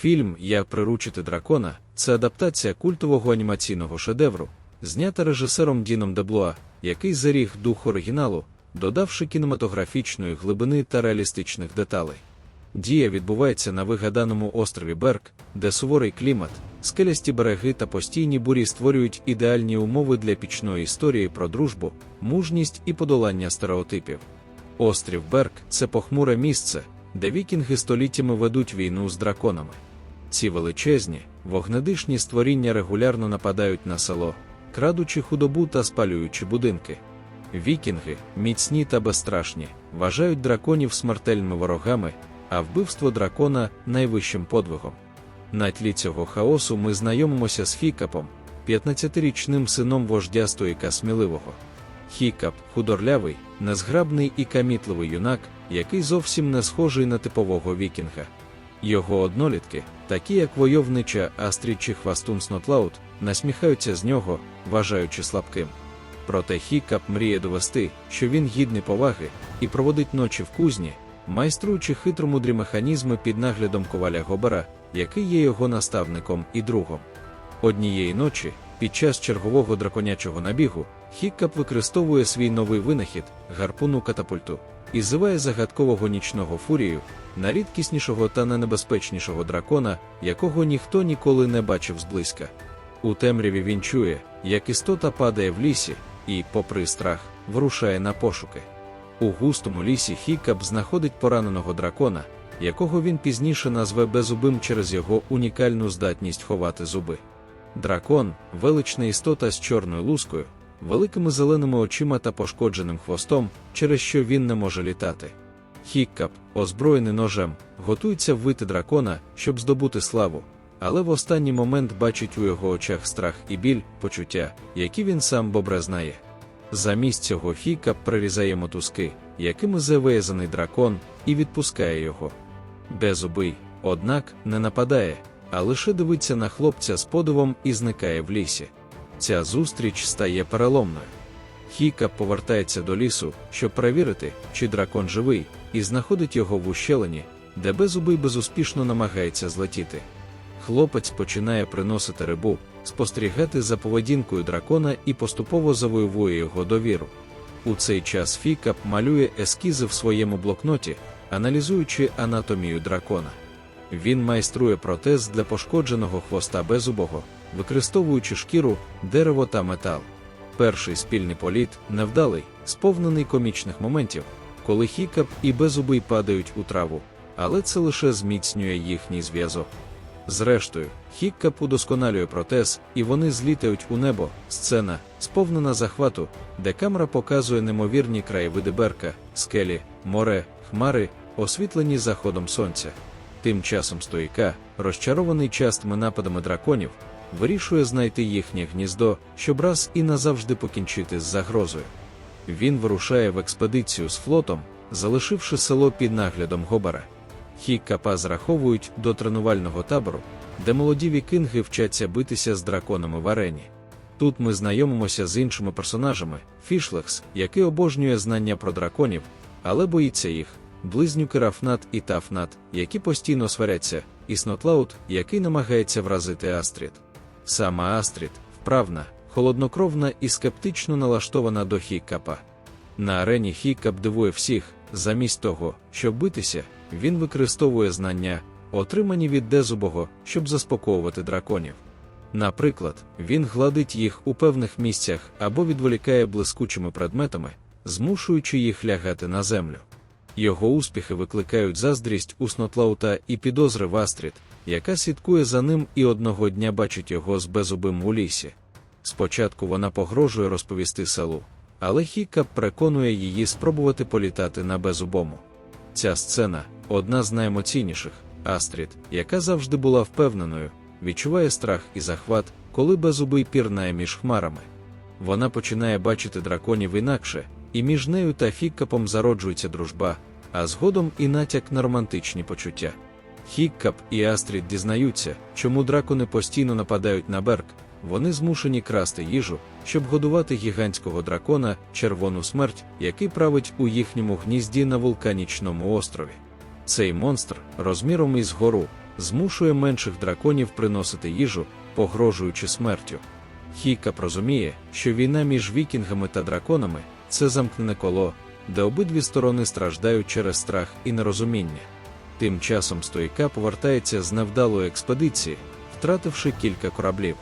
Фільм Як приручити дракона це адаптація культового анімаційного шедевру, знята режисером Діном Деблуа, який заріг дух оригіналу, додавши кінематографічної глибини та реалістичних деталей. Дія відбувається на вигаданому острові Берк, де суворий клімат, скелясті береги та постійні бурі створюють ідеальні умови для пічної історії про дружбу, мужність і подолання стереотипів. Острів Берк це похмуре місце, де вікінги століттями ведуть війну з драконами. Ці величезні, вогнедишні створіння регулярно нападають на село, крадучи худобу та спалюючи будинки. Вікінги, міцні та безстрашні, вважають драконів смертельними ворогами, а вбивство дракона найвищим подвигом. На тлі цього хаосу ми знайомимося з Хікапом, 15-річним сином вождя стоїка сміливого. Хікап худорлявий, незграбний і камітливий юнак, який зовсім не схожий на типового вікінга. Його однолітки, такі як войовнича Астрід чи Хвастун Снотлаут, насміхаються з нього, вважаючи слабким. Проте Хікап мріє довести, що він гідний поваги, і проводить ночі в кузні, майструючи хитромудрі механізми під наглядом коваля Гобера, який є його наставником і другом. Однієї ночі, під час чергового драконячого набігу, Хіккап використовує свій новий винахід гарпуну катапульту і зиває загадкового нічного фурію, найрідкіснішого та найнебезпечнішого дракона, якого ніхто ніколи не бачив зблизька. У темряві він чує, як істота падає в лісі, і, попри страх, вирушає на пошуки. У густому лісі Хікап знаходить пораненого дракона, якого він пізніше назве беззубим через його унікальну здатність ховати зуби. Дракон велична істота з чорною лускою, великими зеленими очима та пошкодженим хвостом, через що він не може літати. Хіккап, озброєний ножем, готується вбити дракона, щоб здобути славу, але в останній момент бачить у його очах страх і біль, почуття, які він сам добре знає. Замість цього Хіккап прирізає мотузки, якими зав'язаний дракон, і відпускає його. Безубий, однак, не нападає, а лише дивиться на хлопця з подивом і зникає в лісі. Ця зустріч стає переломною. Хіка повертається до лісу, щоб перевірити, чи дракон живий, і знаходить його в ущелині, де безубий безуспішно намагається злетіти. Хлопець починає приносити рибу, спостерігати за поведінкою дракона і поступово завоює його довіру. У цей час Фікап малює ескізи в своєму блокноті, аналізуючи анатомію дракона. Він майструє протез для пошкодженого хвоста беззубого, використовуючи шкіру, дерево та метал. Перший спільний політ невдалий, сповнений комічних моментів, коли хікап і беззубий падають у траву, але це лише зміцнює їхній зв'язок. Зрештою, Хіккап удосконалює протез, і вони злітають у небо. Сцена, сповнена захвату, де камера показує немовірні краєвиди берка, скелі, море, хмари, освітлені заходом сонця. Тим часом стоїка, розчарований частими нападами драконів, вирішує знайти їхнє гніздо, щоб раз і назавжди покінчити з загрозою. Він вирушає в експедицію з флотом, залишивши село під наглядом Гобара. Хіккапа зраховують до тренувального табору, де молоді вікинги вчаться битися з драконами в арені. Тут ми знайомимося з іншими персонажами: Фішлекс, який обожнює знання про драконів, але боїться їх, близнюки Рафнат і Тафнат, які постійно сваряться, і Снотлаут, який намагається вразити Астрід. Сама Астрід вправна, холоднокровна і скептично налаштована до Хіккапа. На арені Хіккап дивує всіх, замість того, щоб битися, він використовує знання, отримані від Дезубого, щоб заспокоювати драконів. Наприклад, він гладить їх у певних місцях або відволікає блискучими предметами, змушуючи їх лягати на землю. Його успіхи викликають заздрість у Снотлаута і підозри в Астрід, яка слідкує за ним і одного дня бачить його з безубим у лісі. Спочатку вона погрожує розповісти селу, але Хікап переконує її спробувати політати на безубому. Ця сцена одна з найемоційніших. Астрід, яка завжди була впевненою, відчуває страх і захват, коли безубий пірнає між хмарами. Вона починає бачити драконів інакше, і між нею та Хіккапом зароджується дружба, а згодом і натяк на романтичні почуття. Хіккап і Астрід дізнаються, чому дракони постійно нападають на берк, вони змушені красти їжу, щоб годувати гігантського дракона, червону смерть, який править у їхньому гнізді на вулканічному острові. Цей монстр, розміром із гору, змушує менших драконів приносити їжу, погрожуючи смертю. Хікап розуміє, що війна між вікінгами та драконами це замкнене коло, де обидві сторони страждають через страх і нерозуміння. Тим часом стоїка повертається з невдалої експедиції, втративши кілька кораблів.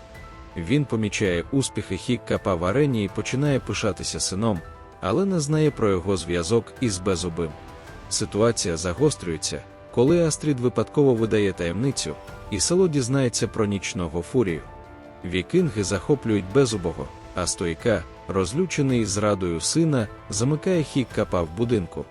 Він помічає успіхи Хіккапа в арені і починає пишатися сином, але не знає про його зв'язок із Безубим. Ситуація загострюється, коли Астрід випадково видає таємницю, і село дізнається про нічного фурію. Вікинги захоплюють безубого, а стоїка, розлючений зрадою сина, замикає Хіккапа в будинку.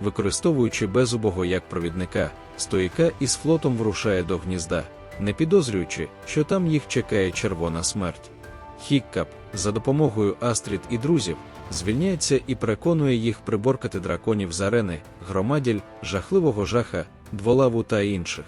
Використовуючи безубого як провідника, стоїка із флотом врушає до гнізда, не підозрюючи, що там їх чекає червона смерть. Хіккап, за допомогою Астрід і друзів, звільняється і переконує їх приборкати драконів з арени, громаділь, жахливого жаха, дволаву та інших.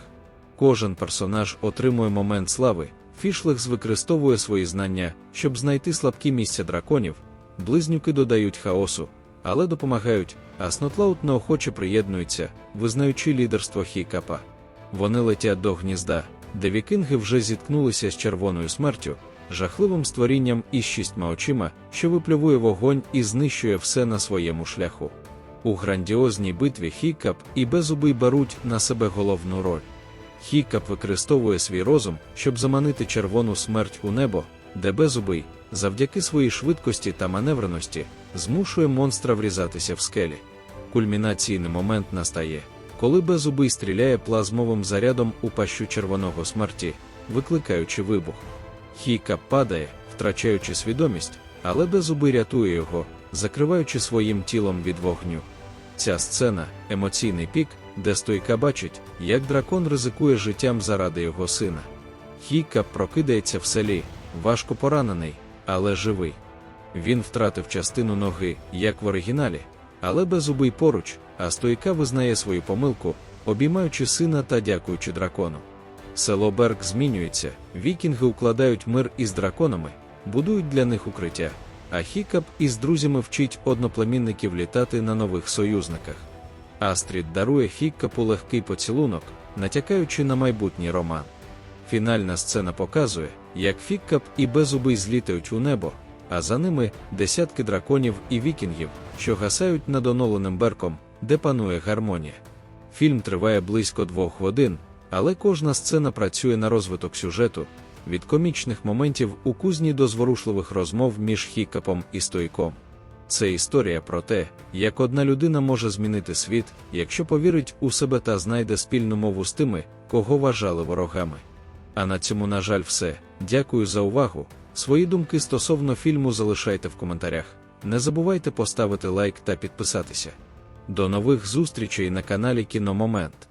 Кожен персонаж отримує момент слави. Фішлихс використовує свої знання, щоб знайти слабкі місця драконів, близнюки додають хаосу, але допомагають, а Снотлаут неохоче приєднується, визнаючи лідерство Хікапа. Вони летять до гнізда, де вікинги вже зіткнулися з червоною смертю, жахливим створінням із шістьма очима, що виплювує вогонь і знищує все на своєму шляху. У грандіозній битві Хікап і Безубий беруть на себе головну роль. Хікап використовує свій розум, щоб заманити червону смерть у небо, де безубий, завдяки своїй швидкості та маневреності, змушує монстра врізатися в скелі. Кульмінаційний момент настає, коли безубий стріляє плазмовим зарядом у пащу червоного смерті, викликаючи вибух. Хікап падає, втрачаючи свідомість, але безубий рятує його, закриваючи своїм тілом від вогню. Ця сцена емоційний пік, де стойка бачить, як дракон ризикує життям заради його сина. Хікап прокидається в селі, важко поранений, але живий. Він втратив частину ноги, як в оригіналі, але безубий поруч, а стойка визнає свою помилку, обіймаючи сина та дякуючи дракону. Село Берг змінюється, вікінги укладають мир із драконами, будують для них укриття, а Хікап із друзями вчить одноплемінників літати на нових союзниках. Астрід дарує Хіккапу легкий поцілунок, натякаючи на майбутній роман. Фінальна сцена показує, як Фіккап і Безубий злітають у небо, а за ними десятки драконів і вікінгів, що гасають над оноленим берком, де панує гармонія. Фільм триває близько двох годин, але кожна сцена працює на розвиток сюжету, від комічних моментів у кузні до зворушливих розмов між Хіккапом і Стойком. Це історія про те, як одна людина може змінити світ, якщо повірить у себе та знайде спільну мову з тими, кого вважали ворогами. А на цьому, на жаль, все. Дякую за увагу. Свої думки стосовно фільму залишайте в коментарях. Не забувайте поставити лайк та підписатися. До нових зустрічей на каналі Кіномомент.